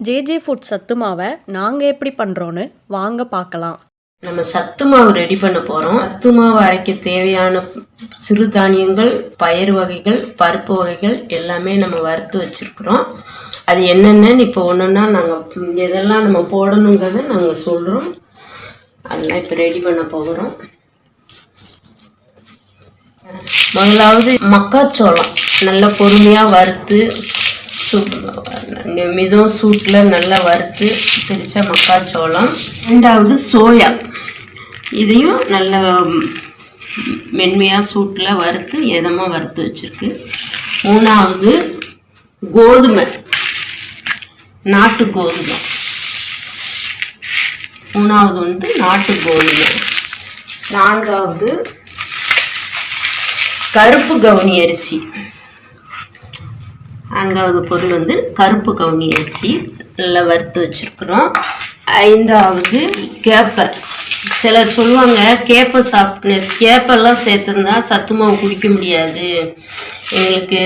JJ food சத்து மாவை நாங்கள் எப்படி பண்ணுறோன்னு வாங்க பார்க்கலாம். நம்ம சத்து மாவு ரெடி பண்ண போகிறோம் சத்து மாவு அரைக்க தேவையான சிறுதானியங்கள் பயிர் வகைகள் பருப்பு வகைகள் எல்லாமே நம்ம வறுத்து வச்சுருக்குறோம். அது என்னென்னு இப்போ ஒன்றுன்னா நாங்கள் எதெல்லாம் நம்ம போடணுங்கிறத நாங்கள் சொல்கிறோம் அதெல்லாம் இப்போ ரெடி பண்ண போகிறோம். முதலாவது மக்காச்சோளம் நல்லா பொறுமையாக வறுத்து மிதம் சூட்டில் நல்லா வறுத்து பிரித்த மக்காச்சோளம். ரெண்டாவது சோயா. இதையும் நல்லா மென்மையாக சூட்டில் வறுத்து எதமாக வறுத்து வச்சுருக்கு. மூணாவது கோதுமை. நாட்டு கோதுமை. மூணாவது வந்து நாட்டு கோதுமை. நான்காவது கருப்பு கவுனி அரிசி. நான்காவது பொருள் வந்து கருப்பு கவுனி அரிசி நல்லா வறுத்து வச்சுருக்குறோம். ஐந்தாவது கேப்பை சிலர் சொல்லுவாங்க கேப்பை சாப்பிட்டு கேப்பெல்லாம் சேர்த்துருந்தா சத்து மாவு குடிக்க முடியாது. எங்களுக்கு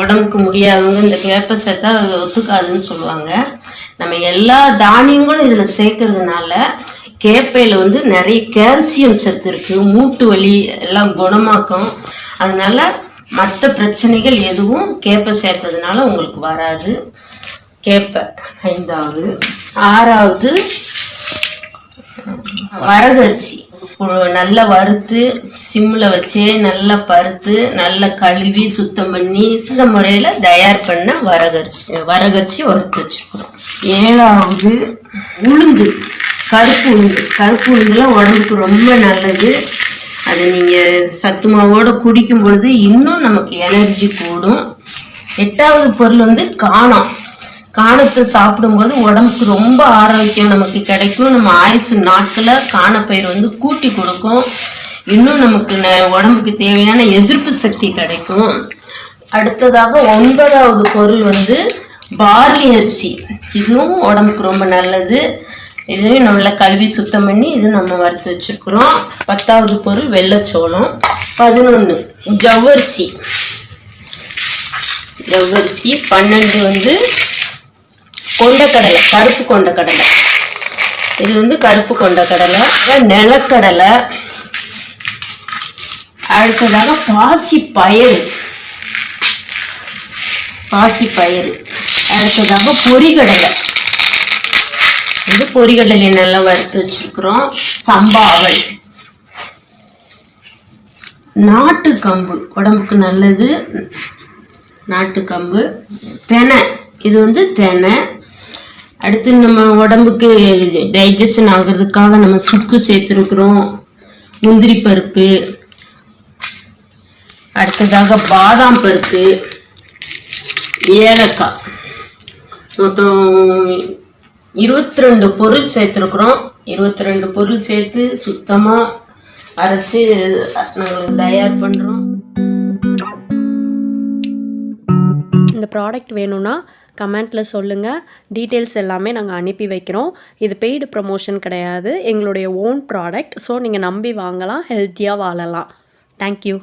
உடம்புக்கு முடியாதவங்க இந்த கேப்பை சேர்த்தா அது ஒத்துக்காதுன்னு சொல்லுவாங்க. நம்ம எல்லா தானியங்களும் இதில் சேர்க்கறதுனால கேப்பையில் வந்து நிறைய கால்சியம் சத்து இருக்குது மூட்டு வலி எல்லாம் குணமாக்கும். அதனால மற்ற பிரச்சனைகள் எதுவும் கேப்பை சேர்த்ததுனால உங்களுக்கு வராது. கேப்பை ஐந்தாவது. ஆறாவது வரகரிசி. நல்லா வறுத்து சிம்மில் வச்சே நல்லா பறுத்து நல்லா கழுவி சுத்தம் பண்ணி இந்த முறையில் தயார் பண்ண வரகரிசி வரகரிசி வறுத்து வச்சுருக்குறோம் ஏழாவது உளுந்து கருப்பு உளுந்து. கருப்பு உளுந்துலாம் உடம்புக்கு ரொம்ப நல்லது. அது நீங்கள் சத்து மாவோடு குடிக்கும் பொழுது இன்னும் நமக்கு எனர்ஜி கூடும். எட்டாவது பொருள் வந்து காணம். காணத்தை சாப்பிடும்போது உடம்புக்கு ரொம்ப ஆரோக்கியம் நமக்கு கிடைக்கும். நம்ம ஆயுசு நாட்களில் காணப்பயிர் வந்து கூட்டி கொடுக்கும். இன்னும் நமக்கு ந- உடம்புக்கு தேவையான எதிர்ப்பு சக்தி கிடைக்கும். அடுத்ததாக ஒன்பதாவது பொருள் வந்து பார்லி அரிசி இதுவும் உடம்புக்கு ரொம்ப நல்லது. இதுவே நல்லா கழுவி சுத்தம் பண்ணி இது நம்ம வறுத்து வச்சிருக்கிறோம். பத்தாவது பொருள் வெள்ளைச்சோளம். பதினொன்று ஜவ்வரிசி. ஜவ்வரிசி. பன்னெண்டு வந்து கொண்டக்கடலை கருப்பு கொண்டக்கடலை. இது வந்து கருப்பு கொண்டக்கடலை. நிலக்கடலை. அடுத்ததாக பாசி பயிறு. பாசி பயிறு. அடுத்ததாக பொறிகடலை இது பொரிகடலை நல்லா வறுத்து வச்சிருக்கிறோம். சம்பாவல். நாட்டு கம்பு. உடம்புக்கு நல்லது. நாட்டு கம்பு. தெனை. இது வந்து தெனை. அடுத்து நம்ம உடம்புக்கு டைஜஷன் ஆகிறதுக்காக நம்ம சுக்கு சேர்த்துருக்குறோம். முந்திரி பருப்பு. அடுத்ததாக பாதாம் பருப்பு. ஏலக்காய். மொத்தம் இருபத்தி ரெண்டு பொருள் சேர்த்துருக்குறோம். இருபத்தி ரெண்டு பொருள் சேர்த்து சுத்தமாக அரைச்சி நாங்கள் தயார் பண்ணுறோம் இந்த ப்ராடக்ட் வேணும்னா கமெண்ட்டில் சொல்லுங்கள் டீட்டெயில்ஸ் எல்லாமே நாங்கள் அனுப்பி வைக்கிறோம். இது பெய்டு ப்ரமோஷன் கிடையாது. எங்களுடைய ஓன் ப்ராடக்ட் ஸோ நீங்கள் நம்பி வாங்கலாம். ஹெல்த்தியாக வாழலாம். தேங்க்யூ